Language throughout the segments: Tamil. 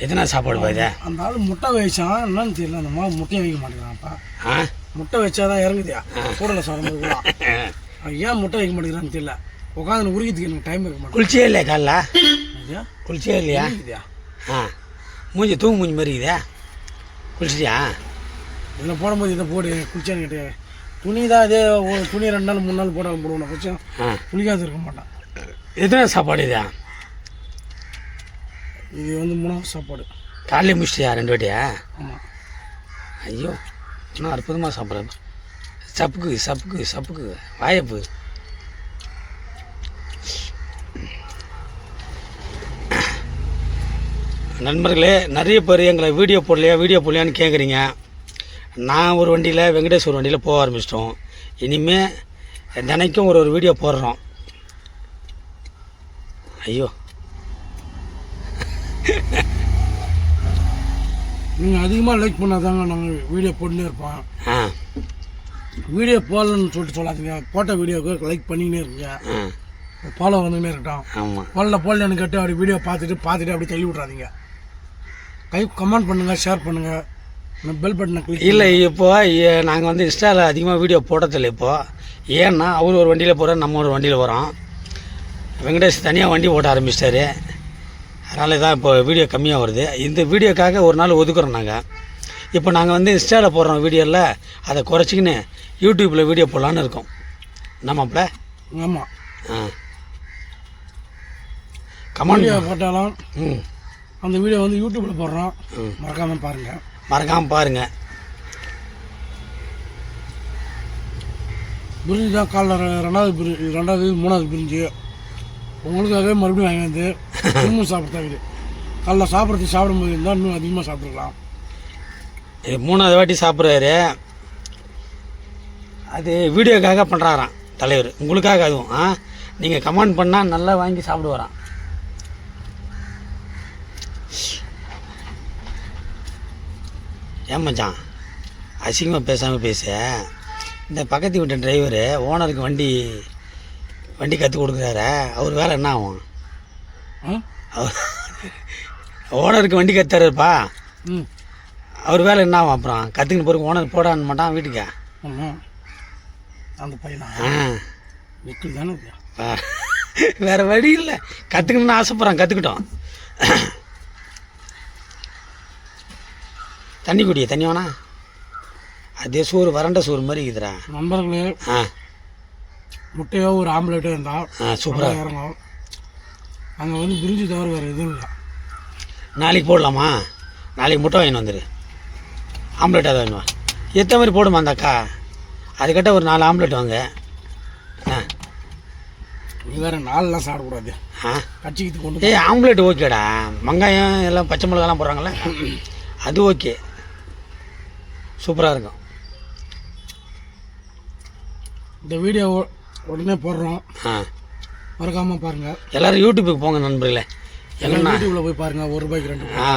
எத்தனை சாப்பாடு பாது அந்த ஆள் முட்டை வச்சான். என்னன்னு தெரியல அந்த மாதிரி முட்டையை வைக்க மாட்டேங்கிறான்ப்பா. ஆ? முட்டை வச்சாதான் இறங்குதியா? கூடல அவன் ஏன் முட்டை வைக்க மாட்டேங்கிறான்னு தெரியல. உட்காந்து உருகித்துக்கு எனக்கு டைம் இருக்க மாட்டேங்குது. குளிச்சே இல்லையா காலைல? குளிச்சே இல்லையா? ஆ. மூஞ்சி தூங்கு மூஞ்சி மாதிரி இருக்குதா. குளிச்சிட்டியா இதில் போடும்போது இதை போடு குளிச்சான்னு கேட்டு. துணி தான் இதே ஒரு துணி ரெண்டு நாள் மூணு நாள் போடாமல் போடுவோம் கொஞ்சம் குளிக்காது இருக்க மாட்டான். எத்தனை சாப்பாடு இதா? இது வந்து மூணாவது சாப்பாடு. காலையில் முடிச்சிட்டியா ரெண்டு வாட்டியா? ஆமாம் ஐயோ இன்னும் அற்புதமாக சாப்பிட்றேன் சப்புக்கு சப்புக்கு சப்புக்கு. வாயப்பு நண்பர்களே நிறைய பேர் எங்களை வீடியோ போடலையா வீடியோ போடலையான்னு கேட்குறீங்க நான் ஒரு வண்டியில் வெங்கடேஷ் ஒரு வண்டியில் போக ஆரம்பிச்சிட்டோம். இனிமே தினைக்கும் ஒரு ஒரு வீடியோ போடுறோம். ஐயோ. நீங்கள் அதிகமாக லைக் பண்ணாதாங்க நாங்கள் வீடியோ போட்டுனே இருப்போம். வீடியோ போடலன்னு சொல்லிட்டு சொல்லாதீங்க. போட்ட வீடியோவுக்கு லைக் பண்ணிக்கினே இருக்கீங்க ஆ. ஃபாலோ வந்துக்கினே இருக்கட்டும். ஆமாம் போடல போடலன்னு கேட்டு அப்படி வீடியோ பார்த்துட்டு பார்த்துட்டு அப்படி தள்ளி விட்றாதீங்க கை கமெண்ட் பண்ணுங்கள் ஷேர் பண்ணுங்கள் பெல் பட்டனை கிளிக் இல்லை இப்போ நாங்கள் வந்து இன்ஸ்டாவில் அதிகமாக வீடியோ போடுறதில்ல இப்போ. ஏன்னா அவர் ஒரு வண்டியில் போகிறோம் நம்ம ஒரு வண்டியில் போகிறோம் வெங்கடேஷ் தனியாக வண்டி ஓட்ட ஆரம்பிச்சிட்டாரு. அதனால தான் இப்போ வீடியோ கம்மியாக வருது. இந்த வீடியோக்காக ஒரு நாள் ஒதுக்குறோம் நாங்கள் இப்போ நாங்கள் வந்து இன்ஸ்டாவில் போடுறோம் வீடியோவில் அதை குறைச்சிக்கின்னு யூடியூப்பில் வீடியோ போடலான்னு இருக்கோம். நம்மப்பல ஆமாம் ஆ. கமெண்ட் போட்டாலும் ம். அந்த வீடியோ வந்து யூடியூப்பில் போடுறோம். ம். மறக்காமல் பாருங்கள் மறக்காமல் பாருங்கள் பிரிஞ்சு தான் காலைல ரெண்டாவது பிரி ரெண்டாவது மூணாவது பிரிஞ்சு. உங்களுக்காகவே மறுபடியும் வாங்கி வந்து திரும்பவும் சாப்பிட்டாங்க காலைல சாப்பிட்றது சாப்பிடும்போது இருந்தால் இன்னும் அதிகமாக சாப்பிட்ருக்கலாம் இது மூணாவது வாட்டி சாப்பிட்றாரு. அது வீடியோக்காக பண்ணுறாராம் தலைவர். உங்களுக்காக அதுவும் ஆ? நீங்கள் கமெண்ட் பண்ணால் நல்லா வாங்கி சாப்பிடுவாராம். ஏன் மச்சான்? அசிங்கமாக பேசாமல் பேச. இந்த பக்கத்து வீட்டு டிரைவரு ஓனருக்கு வண்டி வண்டி கற்றுக் கொடுக்குறாரு அவர் வேலை என்ன ஆகும்? அவர் ஓனருக்கு வண்டி கற்றுறாருப்பா ம். அவர் வேலை என்ன ஆகும் அப்புறம்? கற்றுக்கின்னு பிறகு ஓனர் போடான்னு மாட்டான் வீட்டுக்கு. அந்த பையனா? விக்கல் தானே வேற வழி இல்லை. கற்றுக்கணும்னு ஆசைப்பட்றான் கற்றுக்கிட்டோம் தண்ணி குடிய தண்ணி வேணா? அதே சோறு வறண்ட சோறு மாதிரி இருக்குதுடா. நண்பர்களே ஆ. முட்டையோ ஒரு ஆம்லேட்டோ இருந்தால் சூப்பராக இறங்கும். அங்கே வந்து பிரிஞ்சு தவிர வேறு எதுவும் இல்லை. நாளைக்கு போடலாமா? நாளைக்கு முட்டை வாங்கின்னு வந்துடு ஆம்லேட் அதை வாங்கினு வா. எத்த மாதிரி போடுமா அந்த அக்கா? அதுக்கிட்ட ஒரு நாலு ஆம்லேட் வாங்க. ஆ. நீ வேறு நாளெலாம் சாப்பிடக்கூடாது. ஆ? கட்சிக்கு கொண்டு ஏய் ஆம்லேட் ஓகேடா. வெங்காயம் எல்லாம் பச்சை மிளகாலாம் போடுறாங்கல்ல? அது ஓகே. சூப்பராக இருக்கும். இந்த வீடியோ உடனே போடுறோம். ஆ. மறக்காமல் பாருங்கள் எல்லோரும் யூடியூப்புக்கு போங்க நண்பர்களே. எங்கன்னா யூடியூப்ல போய் பாருங்கள் ஒரு ரூபாய்க்கு ரெண்டு ஆ.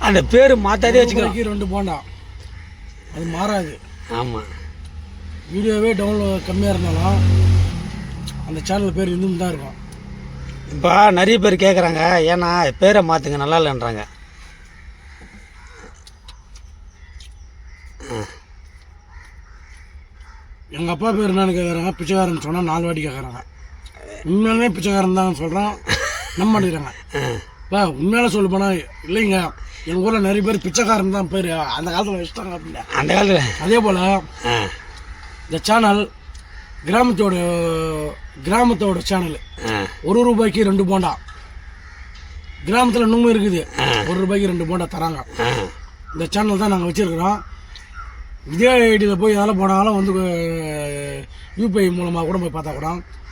அந்த பேர் மாற்றாதே வச்சுக்கலாம் ரூபாய்க்கு ரெண்டு போண்டா அது மாறாது. ஆமாம் வீடியோவே டவுன்லோட் கம்மியாக இருந்தாலும் அந்த சேனல் பேர் இன்னும் தான் இருக்கும். இப்போ நிறைய பேர் கேட்குறாங்க ஏன்னா பேரை மாற்றுங்க நல்லா இல்லைன்றாங்க. எங்கள் அப்பா பேர் என்னன்னு கேட்குறாங்க பிச்சைக்காரன் சொன்னால் நாலு வாட்டி கேட்குறாங்க உண்மையாலுமே பிச்சைக்காரன் தான் சொல்கிறோம் நம்ப மாட்டேங்கிறாங்க இப்போ உண்மையால சொல்ல போனால் இல்லைங்க. எங்கள் ஊரில் நிறைய பேர் பிச்சைக்காரன் தான் பேர். அந்த காலத்தில் வச்சுட்டாங்க அப்படின்னா. அந்த காலத்தில்? அதே போல் இந்த சேனல் கிராமத்தோட கிராமத்தோட சேனல் ஒரு ரூபாய்க்கு ரெண்டு போண்டா. கிராமத்தில் இன்னமும் இருக்குது. ஒரு ரூபாய்க்கு ரெண்டு போண்டா தராங்க. இந்த சேனல் தான் நாங்கள் வச்சுருக்கிறோம். இதே ஐடியில் போய் எதில் போனாலும் வந்து யூபிஐ மூலமாக கூட போய் பார்த்தா கூட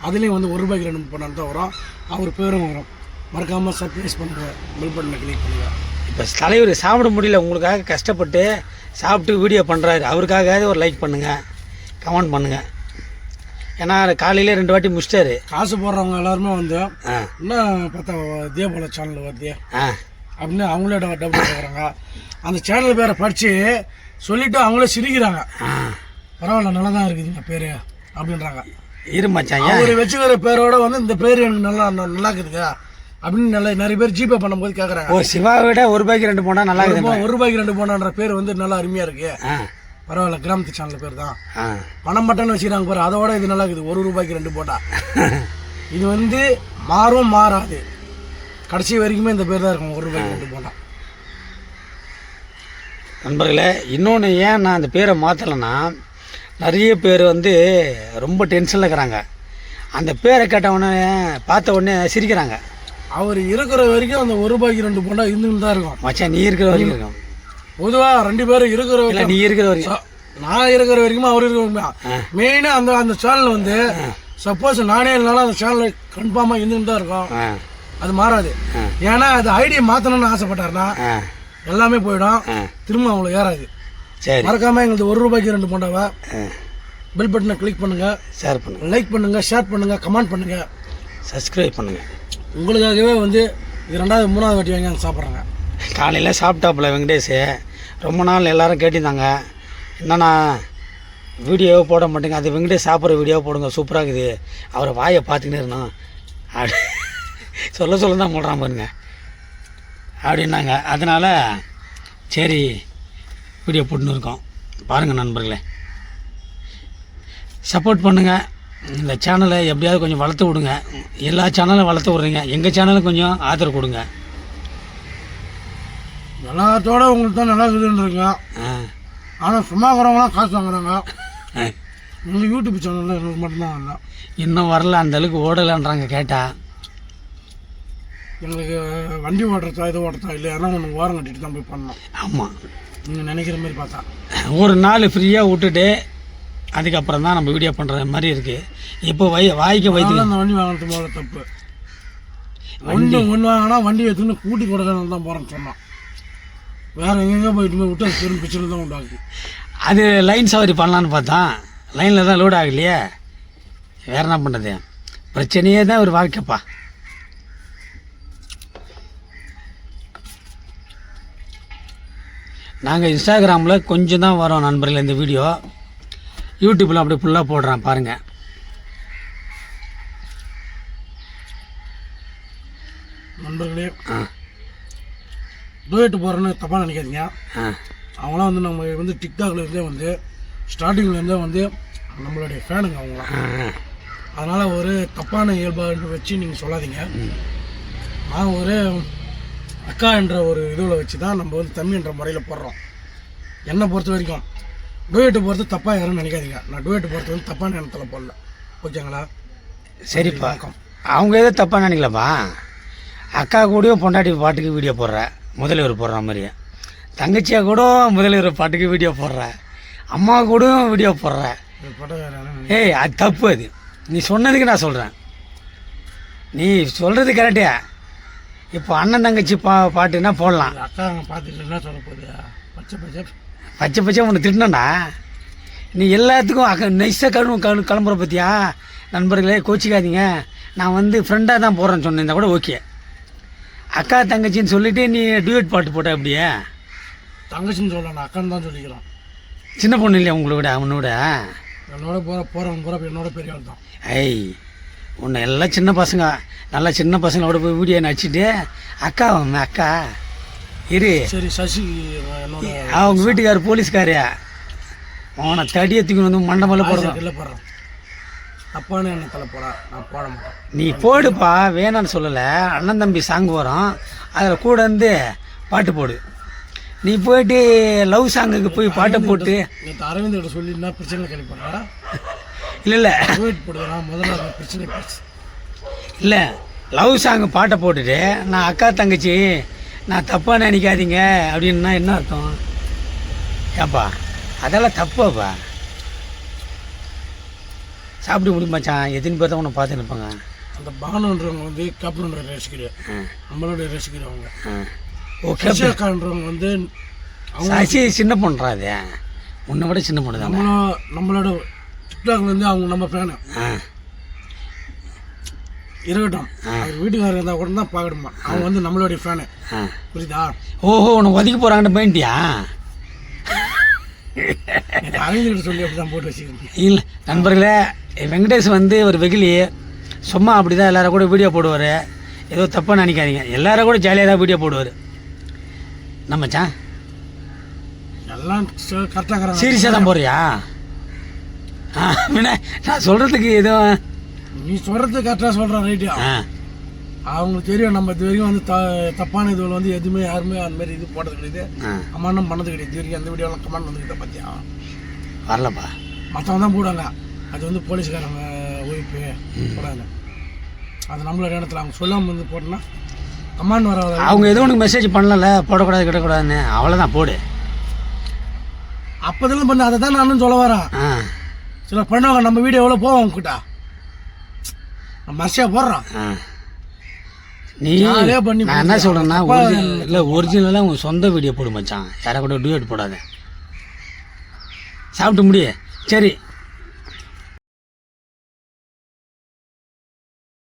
அதுலேயும் வந்து ஒரு ரூபாய்க்கு ரெண்டு போண்டா தான் வரும். அவர் பேரும் வரும். மறக்காமல் சர்ப்ரைஸ் பண்ணுங்க. பில் பட்டனை கிளிக் பண்ணுங்க. இப்போ தலைவர் சாப்பிட முடியல உங்களுக்காக கஷ்டப்பட்டு சாப்பிட்டு வீடியோ பண்ணுறாரு அவருக்காக ஒரு லைக் பண்ணுங்கள் கமெண்ட் பண்ணுங்கள் ஏன்னா காலையிலே ரெண்டு வாட்டி முடிச்சிட்டாரு. காசு போடுறவங்க எல்லாருமே வந்து என்ன பார்த்தா இதே போல் சேனல் வருது. ஆ. அப்படின்னு அவங்களே டபுள் கேட்குறாங்க அந்த சேனல் பேரை படித்து சொல்லிவிட்டு அவங்களே சிரிக்கிறாங்க. பரவாயில்ல நல்லா தான் இருக்குதுங்க பேர் அப்படின்றாங்க. இரு மச்சான் ஏன்? அவர் வச்சுக்கிற பேரோட வந்து இந்த பேர் எனக்கு நல்லா நல்லா இருக்குதுங்க அப்படின்னு நல்ல நிறைய பேர் ஜிபே பண்ணும்போது கேட்குறாங்க ஓ சிவாவை விட ஒரு ரூபாய்க்கு ரெண்டு போனால் நல்லா இருக்குது ஒரு ரூபாய்க்கு ரெண்டு போனான்ற பேர் வந்து நல்லா அருமையா இருக்கு. ஆ. பரவாயில்ல கிராமத்து சேனல் பேர் தான் பணம் மட்டும்னு வச்சுக்கிறாங்க பாரு அதோட இது நல்லா இருக்குது. ஒரு ரூபாய்க்கு ரெண்டு போட்டா. இது வந்து மாறும் மாறாது. கடைசி வரைக்குமே இந்த பேர் தான் இருக்கும். ஒரு ரூபாய்க்கு ரெண்டு போட்டா. நண்பர்களே இன்னொன்று ஏன் நான் அந்த பேரை மாற்றலைன்னா நிறைய பேர் வந்து ரொம்ப டென்ஷனில் இருக்கிறாங்க. அந்த பேரை கேட்ட உடனே பார்த்த உடனே சிரிக்கிறாங்க. அவர் இருக்கிற வரைக்கும் அந்த ஒரு ரூபாய்க்கு ரெண்டு போட்டா இருந்துன்னு தான் இருக்கும். மச்சான் நீ இருக்கிற வரைக்கும் இருக்கும். பொதுவாக ரெண்டு பேரும் இருக்கிற இல்லை வரைக்கும் நீ இருக்கிற வரைக்கும். நான் இருக்கிற வரைக்கும் அவர் இருக்க மெயினாக அந்த அந்த சேனல் வந்து சப்போஸ் நானே இல்லைனாலும் அந்த சேனல் கன்ஃபார்மாக இருந்துன்னு தான் இருக்கும். அது மாறாது. ஏன்னா அது ஐடியை மாற்றணும்னு ஆசைப்பட்டாருன்னா எல்லாமே போயிடும். திரும்ப அவங்களுக்கு ஏறாது. சரி. மறக்காம எங்களுக்கு ஒரு ரூபாய்க்கு ரெண்டு போண்டாவை பெல் பட்டனை கிளிக் பண்ணுங்க. ஷேர் பண்ணுங்கள் லைக் பண்ணுங்க ஷேர் பண்ணுங்க கமெண்ட் பண்ணுங்க. சப்ஸ்கிரைப் பண்ணுங்கள் உங்களுக்காகவே வந்து இது ரெண்டாவது மூணாவது வாட்டி வாங்கி சாப்பிட்றாங்க. காலையில் சாப்பிட்டாப்புல வெங்கடேஷ். ரொம்ப நாள் எல்லாரும் கேட்டிருந்தாங்க. என்னண்ணா வீடியோ போட மாட்டேங்க. அது வெங்கடேஷ் சாப்பிட்ற வீடியோ போடுங்க. சூப்பராக இருக்குது. அவரை வாயை பார்த்துக்கினே இருந்தோம். அப்படி சொல்ல சொல்ல தான் போடுறான் பாருங்க. அப்படின்னாங்க. அதனால் சரி வீடியோ போட்டுன்னு இருக்கோம். பாருங்கள் நண்பர்களே. சப்போர்ட் பண்ணுங்கள் இந்த சேனலை எப்படியாவது கொஞ்சம் வளர்த்து விடுங்க. எல்லா சேனலும் வளர்த்து விட்றீங்க. எங்கள் சேனலுக்கு கொஞ்சம் ஆதரவு கொடுங்க. எல்லாத்தோட உங்களுக்கு தான் நல்லா இருக்குதுன்றீங்க ஆ. ஆனால் சும்மா இருக்கிறவங்களாம் காசு வாங்குறாங்க. எங்கள் யூடியூப் சேனலில் மட்டும்தான் வரல. இன்னும் வரல. அந்த அளவுக்கு ஓடலைன்றாங்க கேட்டா. எங்களுக்கு வண்டி ஓட்டுறதா இது ஓட்டுறதா இல்லை யாரும் ஒன்று ஓரம் கட்டிட்டு தான் போய் பண்ணோம் ஆமாம் நீங்கள் நினைக்கிற மாதிரி பார்த்தா. ஒரு நாள் ஃப்ரீயாக விட்டுட்டு அதுக்கப்புறம் தான் நம்ம வீடியோ பண்ணுற மாதிரி இருக்குது இப்போ வை வாய்க்கு வைத்து அந்த வண்டி வாங்கினது போல தப்பு. ஒன்று ஒன்று வாங்கினா வண்டி எடுத்துன்னு கூட்டி கொடுக்கணும் தான் போகிறேன்னு சொன்னான். வேற எங்கெங்க போயிட்டு போய் விட்டு அது பெரும் பிரச்சனை தான் உண்டாகுது. அது லைன் சவாரி பண்ணலான்னு பார்த்தா லைனில் தான் லோட் ஆகலையே. வேறு என்ன பண்ணுறது பிரச்சனையே தான் ஒரு வாழ்க்கைப்பா. நாங்கள் இன்ஸ்டாகிராமில் கொஞ்சம் தான் வரோம் நண்பர்களே இந்த வீடியோ. யூடியூப்பில் அப்படியே ஃபுல்லாக போடுறேன் பாருங்கள் நண்பர்களே ஆ டூயட்டு போகிறேன்னு தப்பாக நினைக்காதீங்க. ஆ. அவங்களாம் வந்து நம்ம வந்து டிக்டாக்ல இருந்தே வந்து ஸ்டார்டிங்ல இருந்தே வந்து நம்மளுடைய ஃபேனுங்க அவங்களாம். அதனால் ஒரு தப்பான இயல்பாக வச்சு நீங்கள் சொல்லாதீங்க. நான் ஒரு அக்கா என்ற ஒரு இதுவில் வச்சு தான் நம்ம வந்து தம்பி என்ற முறையில் போடுறோம். என்னை பொறுத்த வரைக்கும் டூயட்டு போகிறது தப்பாக யாரும் நினைக்காதீங்க. நான் டூயட்டு போகிறது வந்து தப்பான எண்ணத்தில் போடல. ஓகேங்களா? சரிப்பா. அவங்க எதுவும் தப்பாக நினைக்கலப்பா? அக்கா கூடயும் பொண்டாட்டி பாட்டுக்கு வீடியோ போடுற முதல்வர் போடுற மாதிரி தங்கச்சியா கூட முதல்வர் பாட்டுக்கு வீடியோ போடுற அம்மா கூடயும் வீடியோ போடுற. ஏய் அது தப்பு அது. நீ சொன்னதுக்கு நான் சொல்கிறேன் நீ சொல்கிறது கரெக்டே இப்போ அண்ணன் தங்கச்சி பா பாட்டுன்னா போடலாம். அக்கா பார்த்துட்டு என்ன சொல்ல போகுது. பச்சை பச்சை. பச்சை பச்சை உன்னை திட்டினடா நீ எல்லாத்துக்கும் அக்க நைஸாக கழு கழு கிளம்புற பற்றியா நண்பர்களே கோச்சிக்காதீங்க. நான் வந்து ஃப்ரெண்டாக தான் போகிறேன்னு சொன்னேன் கூட ஓகே அக்கா தங்கச்சின்னு சொல்லிட்டு நீ டியூட் பாட்டு போட்ட அப்படியே தங்கச்சின்னு சொல்ல நான் அக்கான்னு தான் சொல்லிக்கிறோம். சின்ன பொண்ணு இல்லையா உங்களை விட அவனை விட என்னோட போகிற போகிறவங்க பூரா என்னோட பெரிய ஆள் தான். ஐய் உன்னை எல்லாம் சின்ன பசங்க நல்லா சின்ன பசங்களோட போய் வீடியோ நடிச்சிட்டு அக்கா அவன் அக்கா இரு. சரி சசி அவங்க வீட்டுக்கார் போலீஸ்காரு அவனை தடியை தூக்கி வந்து மண்டமல்ல போடுறான். இல்லை போடுறேன். தப்பான எண்ணத்தில் போட நான் போட மாட்டேன். நீ போடுப்பா வேணான்னு சொல்லலை. அண்ணன் தம்பி சாங் வரும். அதில் கூட வந்து பாட்டு போடு. நீ போயிட்டு லவ் சாங்குக்கு போய் பாட்டை போட்டு. நேற்று அரவிந்த் கிட்ட சொல்லி என்ன பிரச்சனை கேள்விப்படுறா இல்லை இல்லை. முதல்ல பிரச்சனை இல்லை லவ் சாங் பாட்டை போட்டுட்டு நான் அக்கா தங்கச்சி நான் தப்பாக நினைக்காதீங்க அப்படின்னா என்ன அர்த்தம்? ஏப்பா அதெல்லாம் தப்பாப்பா சாப்பிட்டு முடியும் மச்சான்? எத்தனை பேர் தான் உன்னை பார்த்து நிற்பாங்க அந்த பானுன்றவங்க வந்து கேப்டனோட ரசிக்கிறேன் நம்மளோட ரசிக்கிறவங்க ஓகே சசிகான்றவங்க வந்து சசி சின்ன பொண்ணுறா அது? உன்னை விட சின்ன பொண்ணு தானே? நம்மளோ நம்மளோட டிக்டாக்ல இருந்து அவங்க நம்ம ஃபேனு இருக்கட்டும். அவர் வீட்டுக்காரர் இருந்தால் கூட தான் பார்க்கணுமா? அவங்க வந்து நம்மளுடைய ஃபேனு புரியுதா? ஓஹோ உன்னை ஒதுக்கி போகிறாங்கன்னு போயிட்டியா? நேற்று அரவிந்த் கிட்ட சொல்லி அப்படி தான் போட்டு வச்சுக்கிறேன் இல்லை நண்பர்களே வெங்கடேஷ் வந்து ஒரு வெகுளி. சும்மா அப்படி தான் எல்லாரும் கூட வீடியோ போடுவார். ஏதோ தப்பாக நினைக்காதீங்க. எல்லாரும் கூட ஜாலியாக தான் வீடியோ போடுவார். நம்ம மச்சான் எல்லாம் கரெக்டாக சீரியஸாக தான் போறியா நான் சொல்கிறதுக்கு எதுவும் நீ சொல்கிறது கரெக்டாக சொல்கிறேன் ரைட்டியா அவங்களுக்கு தெரியும் நம்ம இது வரைக்கும் வந்து த தப்பான இதுவில் வந்து எதுவுமே யாருமே அந்த மாதிரி இது போடுறது கிடையாது. கமாண்டும் பண்ணது கிடையாது. இது வரைக்கும் அந்த வீடியோலாம் கமெண்ட் வந்துக்கிட்ட பார்த்தியா வரலப்பா. மற்றவங்க தான் போடுவாங்க அது வந்து போலீஸ்காரங்க ஒய்ஃபு போடாங்க அது நம்மளோட இடத்துல அவங்க சொல்லாமல் வந்து போட்டோன்னா கமாண்ட் வராத அவங்க எதுவும் உனக்கு மெசேஜ் பண்ணல போடக்கூடாது கிடக்கூடாதுன்னு. அவ்வளோதான் போடு. அப்போதெல்லாம் பண்ண அதை தான் நானும் சொல்ல வரேன். சில பண்ணுவாங்க நம்ம வீடியோ எவ்வளோ போவோம் அவங்ககிட்ட நம்ம மர்சியாக போடுறோம் நீ நான் என்ன. சொல்கிறேன்னா இல்லை ஒரிஜினலாக உங்கள் சொந்த வீடியோ போடு மச்சான். யாரை கூட டியூட் போடாத. சாப்பிட்டு முடிய. சரி.